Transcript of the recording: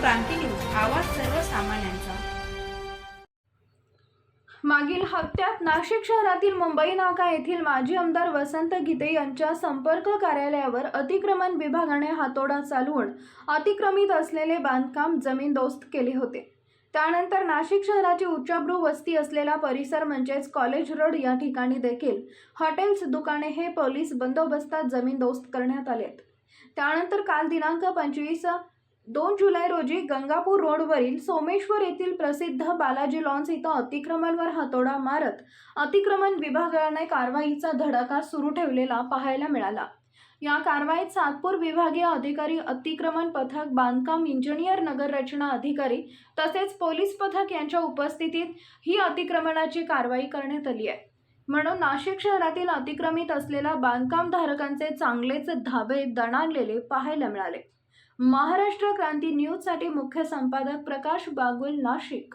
क्रांती news आवाज सर्वसामान्यांचा. मागील हप्त्यात नाशिक शहरातील मुंबई नाका येथील माजी आमदार वसंत गीते यांच्या संपर्क कार्यालयावर अतिक्रमण विभागाने हातोडा चालवून अतिक्रमित असलेले बांधकाम जमीनदोस्त केले होते. त्यानंतर नाशिक शहराची उच्चाभ्रू वस्ती असलेला परिसर म्हणजेच कॉलेज रोड या ठिकाणी देखील हॉटेल्स दुकाने हे पोलीस बंदोबस्तात जमीनदोस्त करण्यात आलेत. त्यानंतर काल दिनांक पंचवीस दोन जुलै रोजी गंगापूर रोडवरील सोमेश्वर येथील प्रसिद्ध बालाजी लॉन्स इथं अतिक्रमणवर हातोडा मारत अतिक्रमण विभागाने कारवाईचा धडाका सुरू ठेवलेला पाहायला मिळाला. या कारवाईत सातपूर विभागीय अधिकारी अतिक्रमण पथक बांधकाम इंजिनियर नगर रचना अधिकारी तसेच पोलीस पथक यांच्या उपस्थितीत ही अतिक्रमणाची कारवाई करण्यात आली आहे. म्हणून नाशिक शहरातील अतिक्रमित असलेल्या बांधकाम धारकांचे चांगलेच धाबे दणाणलेले पाहायला मिळाले. महाराष्ट्र क्रांती न्यूजसाठी मुख्य संपादक प्रकाश बागुल नाशिक.